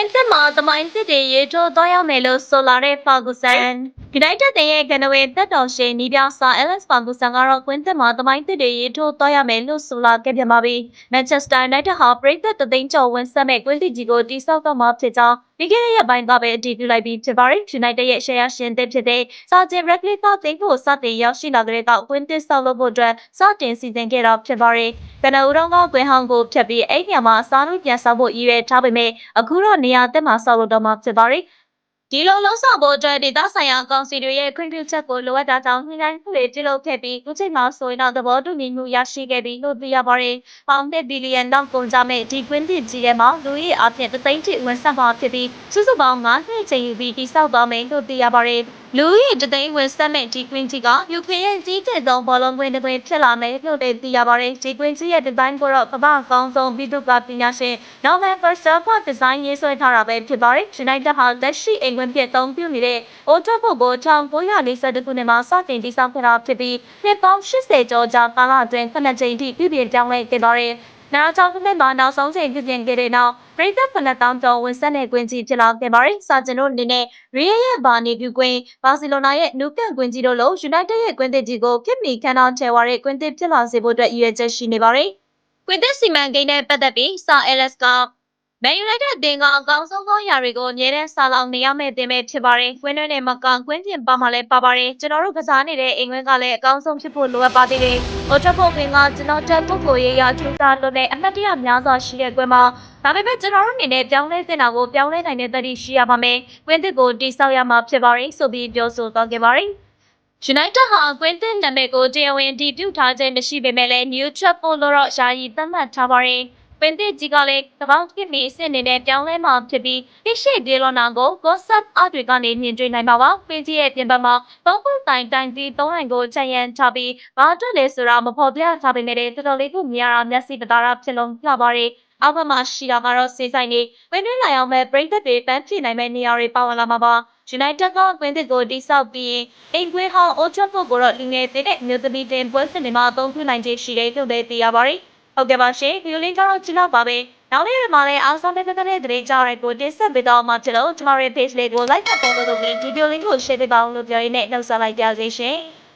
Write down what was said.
Prince မှာသမိုင်းစစ်တွေရေထိုးသွားရောက်မယ်လို့ဆိုလာတဲ့ Ferguson United တင်ရဲ့ကန်နဝေသက်တော်ရှင်နီးပြဆာ Alex Ferguson ကတော့ Quinton မှာသမိုင်းစစ်တွေရေထိုးသွားရမယ်လို့ဆိုလာခဲ့ပြန်ပါပြီ။ Manchester United ဟာပရိသတ်တသိန်းကျော်ဝင်ဆက်မဲ့ Quinton ကြီးကိုတိစောက်တော့မှာဖြစ်ကြောင်းပြီးခဲ့တဲ့ရက်ပိုင်းကပဲအတည်ပြုလိုက်ပြီးဖြစ်ပါတယ်။ United ရဲ့ရှယ်ယာရှင်သစ်ဖြစ်တဲ့စာဂျင် Radcliffe ကသိန်းကိုစတင်ရောက်ရှိလာတဲ့က Quinton ဆောက်လုပ်ဖို့အတွက်စတင်စီစဉ်ခဲ့တာဖြစ်ပါတယ်။ကနဦးတော့ကကွင်းဟောင်းကိုဖြတ်ပြီးအဲ့ညမှာအစားထိုးပြန်ဆောက်ဖို့ရည်ရွယ်ထားပေမဲ့အခုတော့နေရာအသစ်မှာဆောက်လုပ်တော့မှာဖြစ်ပါတယ်။ ဒီလိုလုံးဆောင်ဖို့အတွက်ဒေသဆိုင်ရာကောင်စီတွေရဲ့ခွင့်ပြုချက်ကိုလိုအပ်တာကြောင့်ညှိနှိုင်းမှုတွေပြုလုပ်ခဲ့ပြီးအခုချိန်မှာဆိုရင်တော့သဘောတူညီမှုရရှိခဲ့ပြီလို့သိရပါတယ်။ပေါင်တစ်ဘီလီယံတောင်ကုန်ကြမဲ့ဒီကွင်းတစ်ကြီးထဲမှာလူကြီးအပြင်တသိန်းထိဝန်ဆက်မှာဖြစ်ပြီးစုစုပေါင်း9နှစ်ချိန်ယူပြီးတိစောက်သွားမယ်လို့သိရပါတယ်။လူကြီးတသိန်းဝန်ဆက်မဲ့ဒီကွင်းကြီးကယူကရိန်းရဲ့ကြီးကျယ်ဆုံးဘောလုံးကွင်းတစ်ကွင်းဖြစ်လာမယ်လို့လည်းသိရပါတယ်။ဒီကွင်းကြီးရဲ့ဒီဇိုင်းကိုတော့ကမ္ဘာအကောင်းဆုံးပြည်သူ့ကပညာရှင် Norman Foster ကဒီဇိုင်းရေးဆွဲထားတာပဲဖြစ်ပါတယ်။ United ဟာလက်ရှိအိမ်ဝင်ပြသုံးပြုနေတဲ့ Old Trafford ကို1942ခုနှစ်မှာစတင်တည်ဆောက်ခဲ့တာဖြစ်ပြီးနှစ်ပေါင်း80ကျော်ကြာကာလအတွင်းခုနှစ်ကြိမ်ထိပြုပြင်ပြောင်းလဲခဲ့ပါတယ်။ နာကြောင့်ခုနှစ်မှာနောက်ဆုံးချိန်ပြုပြင်ခဲ့တဲ့နောက်ပရိသတ်9000ကျော်ဝင်ဆက်တဲ့ကွင်းကြီးဖြစ်လာခဲ့ပါတယ်။စာကျင်တို့အနေနဲ့ Real ရဲ့ဘာနေပြုကွင်းဘာစီလိုနာရဲ့နူကန်ကွင်းကြီးတို့လို United ရဲ့ကွင်းသစ်ကြီးကိုပြစ်မီခန်းတော်ချဲဝါတဲ့ကွင်းသစ်ဖြစ်လာစေဖို့အတွက်ရည်ရွယ်ချက်ရှိနေပါတယ်။ကွင်းသစ်စီမံကိန်းနဲ့ပတ်သက်ပြီးစာ Alex က Man United အသင်းကအကောင်းဆုံးသောຢာတွေကိုအမြဲတမ်းစာလောင်နေရမယ့်အသင်းပဲဖြစ်ပါတယ်။ကွင်းတွင်းနဲ့မကန်ကွင်းပြင်ပါမှလည်းပါပါတယ်။ကျွန်တော်တို့ကစားနေတဲ့အိမ်ကွင်းကလည်းအကောင်းဆုံးဖြစ်ဖို့လိုအပ်ပါသေးတယ်။ဟိုချက်ဖို့ကွင်းကကျွန်တော်တက်ပုဂ္ဂိုလ်ရေးရာထူးခြားလွတ်တဲ့အမှတ်တရများစွာရှိတဲ့ကွင်းမှာဒါပေမဲ့ကျွန်တော်တို့အနေနဲ့ပြောင်းလဲတင်တာကိုပြောင်းလဲနိုင်တဲ့တတိရှိရပါမယ်။ကွင်းသစ်ကိုတိဆောက်ရမှာဖြစ်ပါတယ်ဆိုပြီးပြောဆိုသွားခဲ့ပါတယ်။ United ဟာကွင်းတင်နာမည်ကိုတရားဝင်အတည်ပြုထားခြင်းမရှိပေမဲ့လည်း New Trafford လို့တော့ယာယီသတ်မှတ်ထားပါတယ်။ ပင်သစ်ကြီးကလည်းကပောင်းဖြစ်မီအစ်စ်အနေနဲ့ပြောင်းလဲမှာဖြစ်ပြီးတိရှိဒေလောနာကို concept art တွေကနေမြင်တွေ့နိုင်ပါပါ။ပင်ကြီးရဲ့ပြင်ပမှာသုံးခုတိုင်တိုင်ပြီးသုံးနိုင်ကိုချက်ရန်ချပြီးဘာအတွက်လဲဆိုတာမဖော်ပြထားပေမဲ့လည်းတော်တော်လေးကိုမြင်ရတာမျက်စိတသားဖြစ်လုံးပြပါတယ်။အောက်ဘက်မှာရှိတာကတော့စေးဆိုင်နေဝင်းတွင်းလာရောက်မဲ့ပရိသတ်တွေပန်းဖြေနိုင်မဲ့နေရာတွေပါဝင်လာမှာပါ။ United ကကွင်းသစ်ကိုတိဆောက်ပြီးအိမ်ကွင်းဟောင်း Old Trafford ကိုတော့လူငယ်တဲ့မြို့သမီးတင်ပွဲစဉ်တွေမှာအသုံးပြုနိုင်ခြေရှိတယ်လို့လည်းသိရပါတယ်။ ဟုတ်ကဲ့ပါရှင်ဒီလိုလေးကတော့ဒီလောက်ပါပဲနောက်နေ့မှာလည်းအားဆောင်တဲ့ကတဲ့တဲ့ကြောင်းတွေကိုတင်ဆက်ပေးတော့မှာဖြစ်လို့ကျွန်တော်ရဲ့ page လေးကို like နဲ့ follow လုပ်ပြီးဒီ video link ကို share ပေးပါဦးလို့ပြောရင်းနဲ့နှုတ်ဆက်လိုက်ကြပါစေရှင်။